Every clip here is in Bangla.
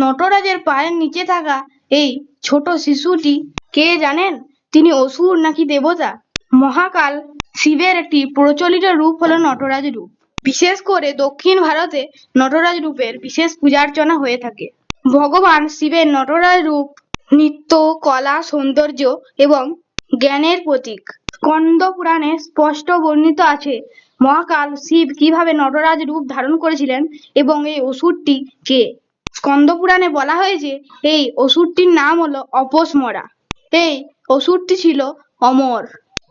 নটরাজের পায়ের নিচে থাকা এই ছোট শিশুটি কে জানেন? তিনি অসুর নাকি দেবতা? মহাকাল শিবের একটি প্রচলিত রূপ হলো নটরাজ রূপ। বিশেষ করে দক্ষিণ ভারতে নটরাজ রূপের বিশেষ পূজার্চনা হয়ে থাকে। ভগবান শিবের নটরাজ রূপ নৃত্য, কলা, সৌন্দর্য এবং জ্ঞানের প্রতীক। স্কন্দ পুরাণে স্পষ্ট বর্ণিত আছে, মহাকাল শিব কীভাবে নটরাজ রূপ ধারণ করেছিলেন এবং এই অসুরটি কে? স্কন্দ পুরাণে বলা হয়েছে এই অসুরটির নাম হলো অপসমরা। এই অসুরটি ছিল অমর।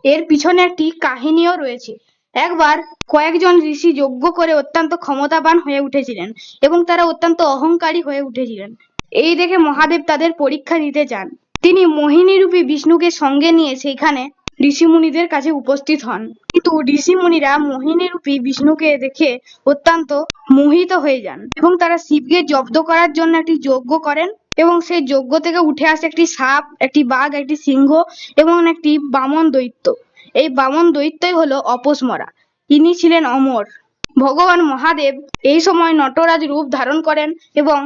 এর পিছনে একটি কাহিনীও রয়েছে। একবার কয়েকজন ঋষি যজ্ঞ করে অত্যন্ত ক্ষমতাবান হয়ে উঠেছিলেন এবং তারা অত্যন্ত অহংকারী হয়ে উঠেছিলেন। এই দেখে মহাদেব তাদের পরীক্ষা দিতে চান তিনি মোহিনী রূপী বিষ্ণুকে সঙ্গে নিয়ে সেইখানে ঋষিমুনিদের কাছে উপস্থিত হন। কিন্তু ঋষিমুনিরা মোহিনী রূপী বিষ্ণুকে দেখে অত্যন্ত মোহিত হয়ে যান এবং তারা শিবকে জব্দ করার জন্য একটি যজ্ঞ করেন এবং সেই যজ্ঞ থেকে উঠে আসে একটি সাপ, একটি বাঘ, একটি সিংহ এবং একটি বামন দৈত্য। এই বামন দৈত্যই হলো অপসমরা। ইনি ছিলেন অমর। ভগবান মহাদেব এই সময় নটরাজ রূপ ধারণ করেন এবং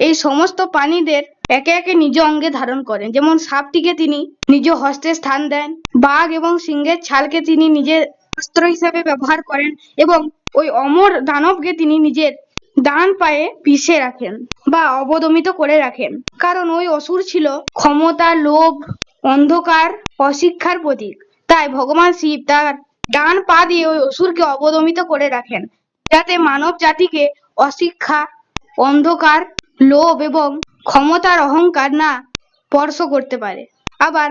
এই সমস্ত প্রাণীদের একে একে নিজ অঙ্গে ধারণ করেন। যেমন সাপটিকে তিনি নিজ হস্তে স্থান দেন, বাঘ এবং সিংহের ছালকে তিনি নিজের অস্ত্র হিসেবে ব্যবহার করেন এবং ওই অমর দানবকে তিনি নিজের ডান পায়ে পিষে রাখেন বা অবদমিত করে রাখেন। কারণ ওই অসুর ছিল ক্ষমতা, লোভ, অন্ধকার, অশিক্ষার প্রতীক। তাই ভগবান শিব তার ডান পা দিয়ে ওই অসুরকে অবদমিত করে রাখেন, যাতে মানব জাতিকে অশিক্ষা, অন্ধকার, লোভ এবং ক্ষমতার অহংকার না স্পর্শ করতে পারে। আবার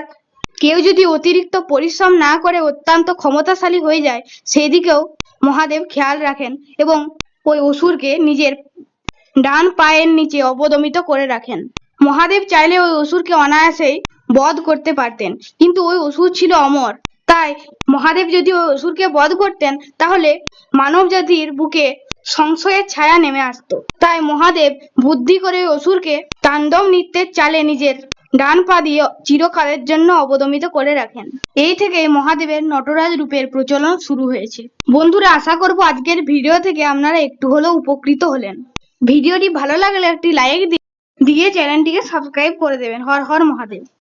কেউ যদি অতিরিক্ত পরিশ্রম না করে অত্যন্ত ক্ষমতাশালী হয়ে যায় সেই দিকেও মহাদেব খেয়াল রাখেন এবং ওই অসুরকে নিজের ডান পায়ের নিচে অবদমিত করে রাখেন। মহাদেব চাইলে ওই অসুরকে অনায়াসেই বধ করতে পারতেন, কিন্তু ওই অসুর ছিল অমর। তাই মহাদেব যদি ওই অসুরকে বধ করতেন, তাহলে মানব জাতির বুকে সংশয়ের ছায়া নেমে আসতো। তাই মহাদেব বুদ্ধি করে অসুরকে তাণ্ডব নৃত্যের চালে নিজের ডান পা দিয়ে চিরকালের জন্য অবদমিত করে রাখেন। এই থেকে মহাদেবের নটরাজ রূপের প্রচলন শুরু হয়েছে। বন্ধুরা, আশা করব আজকের ভিডিও থেকে আপনারা একটু হলেও উপকৃত হলেন। ভিডিওটি ভালো লাগলে একটি লাইক দিয়ে চ্যানেলটিকে সাবস্ক্রাইব করে দেবেন। হর হর মহাদেব।